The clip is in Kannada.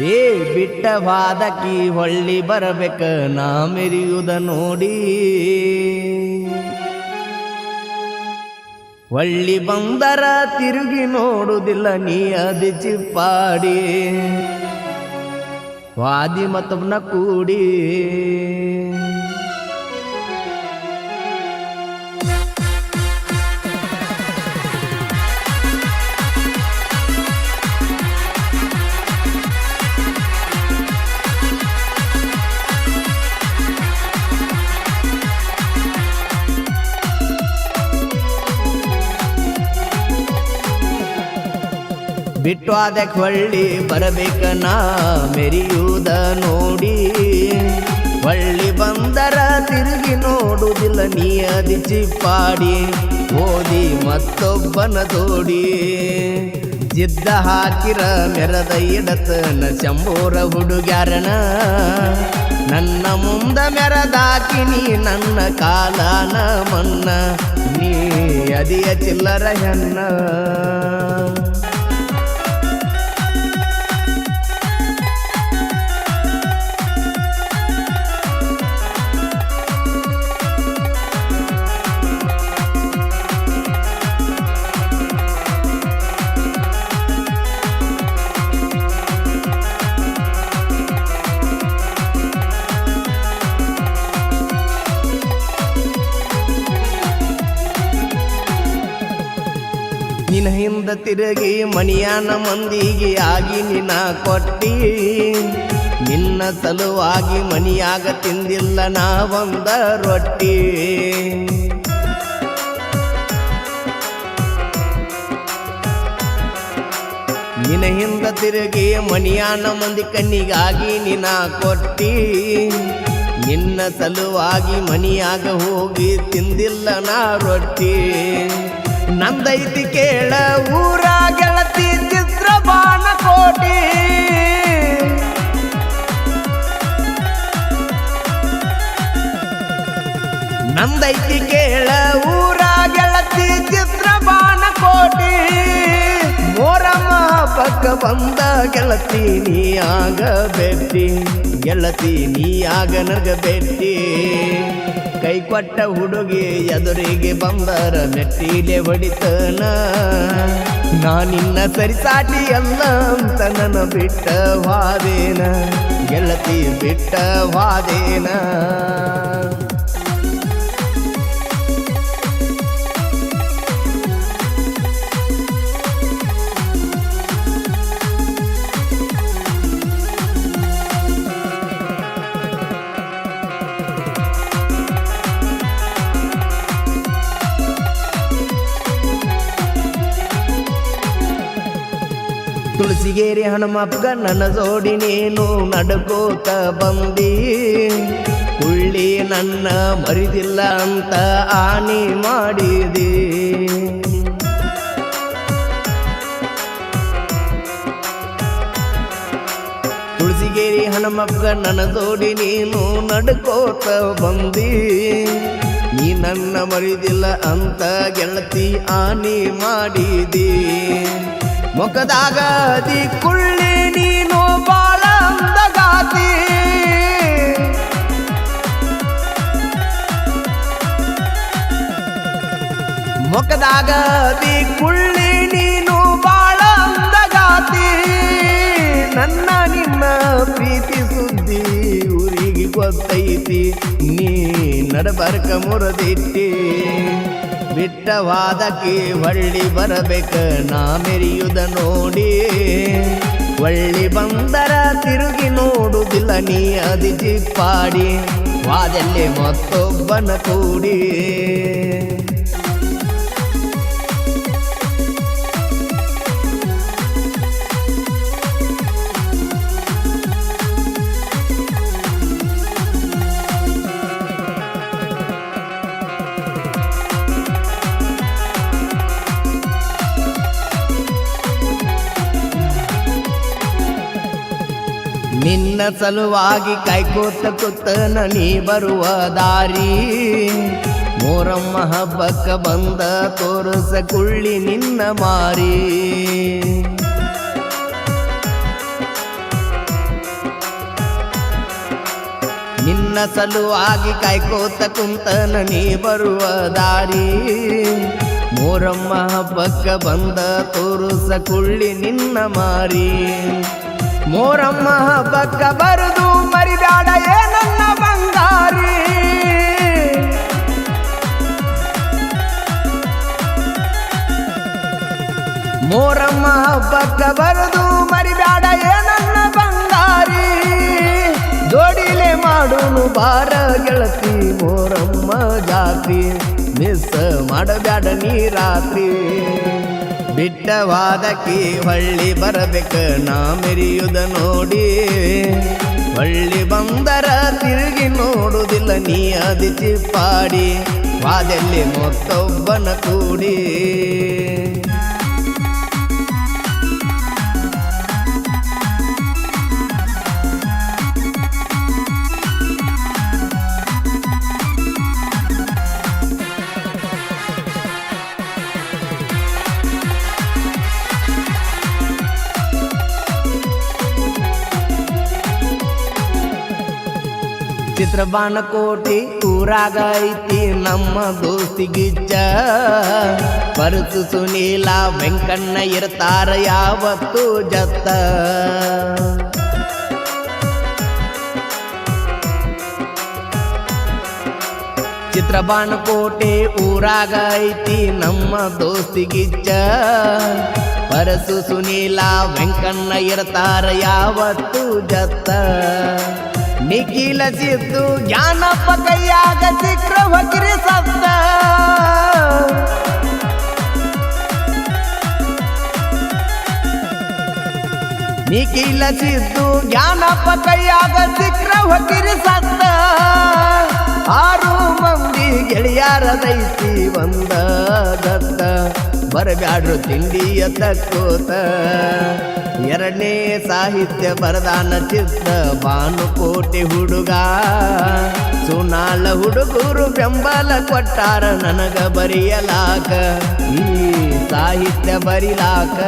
ಏ, ಬಿಟ್ಟ ವಾದಕಿ ಹೊಳ್ಳಿ ಬರಬೇಕ, ನಾ ಮೆರಿಯುವುದ ನೋಡಿ. ಹೊಳ್ಳಿ ಬಂದರ ತಿರುಗಿ ನೋಡುವುದಿಲ್ಲ ನೀ ಅದಿ ಚಿಪ್ಪಾಡಿ. ವಾದಿ ಮತ್ತೊಬ್ನ ಕೂಡಿ. ಬಿಟ್ಟು ಅದಕ್ಕೆ ಹೊಳ್ಳಿ ಬರಬೇಕ ನಾ ಮೆರಿಯುವುದ ನೋಡಿ. ಹೊಳ್ಳಿ ಬಂದರ ತಿರುಗಿ ನೋಡುವುದಿಲ್ಲ ನೀ ಅದಿ ಚಿಪ್ಪಾಡಿ. ಓದಿ ಮತ್ತೊಬ್ಬನ ತೋಡಿ. ಜಿದ್ದ ಹಾಕಿರ ಮೆರದ ಇಡತನ ಚಂಬೋರ ಹುಡುಗ್ಯಾರನ. ನನ್ನ ಮುಂದ ಮೆರದಾಕಿ ನೀ ನನ್ನ ಕಾಲನ ಮನ್ನ. ನೀ ಅದಿಯ ಚಿಲ್ಲರ ಹೆಣ್ಣ. ನಿನ್ನ ಹಿಂದ ತಿರುಗಿ ಮಣಿಯಾನ ಮಂದಿಗೆ ಆಗಿ ನಿನ್ನ ಕೊಟ್ಟಿ. ನಿನ್ನ ಸಲುವಾಗಿ ಮಣಿಯಾಗ ತಿಂದಿಲ್ಲ ನಾ ಒಂದ ರೊಟ್ಟಿ. ನಿನ್ನ ಹಿಂದ ತಿರುಗಿ ಮಣಿಯಾನ ಮಂದಿ ಕಣ್ಣಿಗಾಗಿ ನಿನ್ನ ಕೊಟ್ಟಿ. ನಿನ್ನ ಸಲುವಾಗಿ ಮನಿಯಾಗ ಹೋಗಿ ತಿಂದಿಲ್ಲ ನಾ ರೊಟ್ಟಿ. ನಂದೈತಿ ಕೇಳ ಊರ ಗೆಳತಿ ಚಿತ್ರ ಬಾಣ ಕೋಟಿ ನಂದೈತಿ ಕೇಳ ಊರ ಗೆಳತಿ ಚಿತ್ರ ಬಾಣ ಕೋಟಿ ಮೋರಮ್ಮ ಪಕ್ಕ ಬಂದ ಗೆಳತಿ ನೀ ಆಗ ಬೆಟ್ಟಿ ಗೆಳತಿ ನೀ ಆಗ ನಗ ಬೆಟ್ಟಿ ಕೈ ಕೊಟ್ಟ ಹುಡುಗಿ ಎದುರಿಗೆ ಬಂದರ ಮೆಟ್ಟಿಲೆ ಹೊಡಿತನ. ನಾ ನಿನ್ನ ಸರಿಸಾಟಿ ಅಲ್ಲ ಅಂತ ನನ್ನ ಬಿಟ್ಟ ವಾದೇನ. ಗೆಳತಿ ಬಿಟ್ಟ ವಾದೇನ. ತುಳಸಿಗೇರಿ ಹನುಮಪ್ಪ ನನ್ನ ಜೋಡಿ ನೀನು ನಡ್ಕೋತ ಬಂದಿ. ಹುಳ್ಳಿ ನನ್ನ ಮರಿದಿಲ್ಲ ಅಂತ ಆನಿ ಮಾಡಿದಿ. ತುಳಸಿಗೇರಿ ಹನುಮಪ್ಪ ನನ್ನ ಜೋಡಿ ನೀನು ನಡ್ಕೋತ ಬಂದಿ. ನೀ ನನ್ನ ಮರಿದಿಲ್ಲ ಅಂತ ಗೆಳತಿ ಆನಿ ಮಾಡಿದಿ. ಮುಖದಾಗ ಕುಳ್ಳಿ ನೀನು ಬಾಳ ಅಂದಗಾತಿ ಮುಖದಾಗ ಅದಿ ಕುಳ್ಳಿ ನೀನು ಬಾಳ ಅಂದಗಾತಿ ನನ್ನ ನಿನ್ನ ಪ್ರೀತಿ ಸುದ್ದಿ ಊರಿಗೆ ಗೊತ್ತೈತಿ. ನೀ ನಡಬರ್ಕ ಮುರದಿಟ್ಟಿ. ಬಿಟ್ಟವಾದಕ್ಕೆ ಹೊಳ್ಳಿ ಬರಬೇಕ, ನಾ ಮೆರಿಯುದ ನೋಡಿ. ಒಳ್ಳಿ ಬಂದರ ತಿರುಗಿ ನೋಡುವುದಿಲ್ಲ ನೀ ಅದಿಜಿ ಪಾಡಿ ವಾದಲ್ಲಿ ಮತ್ತೊಬ್ಬನ ಕೂಡಿ. ನಿನ್ನ ಸಲುವಾಗಿ ಕೈಕೋತ ಕುತ್ತನ ನೀ ಬರುವ ದಾರಿ. ಮೋರಮ್ಮ ಹಬ್ಬಕ್ಕ ಬಂದ ತೋರಿಸ ಕುಳ್ಳಿ ನಿನ್ನ ಮಾರಿ. ನಿನ್ನ ಸಲುವಾಗಿ ಕಾಯ್ಕೋತ ಕುಂತನ ನೀ ಬರುವ ದಾರಿ. ಮೋರಮ್ಮ ಹಬ್ಬಕ್ಕ ಬಂದ ತೋರಿಸ ಕುಳ್ಳಿ ನಿನ್ನ ಮಾರಿ. ಮೋರಮ್ಮ ಹಬ್ಬಕ್ಕ ಬರುದು ಮರಿಬ್ಯಾಡ ಏ ನನ್ನ ಬಂಗಾರಿ? ಮೋರಮ್ಮ ಹಬ್ಬಕ್ಕ ಬರುದು ಮರಿಬ್ಯಾಡ ಏ ನನ್ನ ಬಂಗಾರಿ? ದೋಡಿಲೆ ಮಾಡುನು ಬಾರ ಗೆಳತಿ, ಮೋರಮ್ಮ ಜಾತಿ ಮಿಸ್ ಮಾಡಬ್ಯಾಡ ನೀ ರಾತ್ರಿ. ಬಿಟ್ಟವಾದಕಿ ಹೊಳ್ಳಿ ಬರಬೇಕು. ನಾ ಮೆರಿಯುದ ನೋಡಿ. ಹೊಳ್ಳಿ ಬಂದರ ತಿರುಗಿ ನೋಡುವುದಿಲ್ಲ ನೀ ಅದಿ ಪಾಡಿ ವಾದಲ್ಲಿ ಮತ್ತೊಬ್ಬನ ಕೂಡಿ. ಚಿತ್ರಬಾಣ ಕೋಟಿ ಊರಾಗ ಐತಿ ನಮ್ಮ ದೋಸ್ತಿಗಿಜ್ಜ ಪರಸು ಸುನೀಲ ವೆಂಕಣ್ಣ ಇರ್ತಾರ ಯಾವತ್ತು ಜತ್ತ. ಚಿತ್ರಬಾಣ ಕೋಟೆ ಊರಾಗ ಐತಿ ನಮ್ಮ ದೋಸ್ತಿಗಿಜ್ಜ ಪರಸು ಸುನೀಲ ವೆಂಕಣ್ಣ ಇರ್ತಾರ ಯಾವತ್ತು ಜತ್ತ. ನಿಖಿಲ ಸಿದ್ದು ಜ್ಞಾನಪ್ಪ ಕೈಯಾಗ ಸಿಕ್ರ ಹೊಗಿರಿ ಸತ್ತ. ನಿಖಿಲ ಸಿದ್ದು ಜ್ಞಾನಪ್ಪ ಕೈಯಾಗ ಸಿಕ್ರ ಹೊಗಿರಿ ಸತ್ತ. ಆರು ಮಂದಿ ಗೆಳೆಯರದೈತಿ ಬಂದ ದತ್ತ. ಬರಬ್ಯಾಡ್ರು ತಿಂಡಿಯ ತಕ್ಕೋತ. ಎರಡನೇ ಸಾಹಿತ್ಯ ಬರದಾನ ಚಿತ್ತ ಭಾನುಕೋಟೆ ಹುಡುಗ. ಸುನಾಳ ಹುಡುಗರು ಬೆಂಬಲ ಕೊಟ್ಟಾರ ನನಗ ಬರೆಯಲಾಕ. ಈ ಸಾಹಿತ್ಯ ಬರಿಲಾಕ.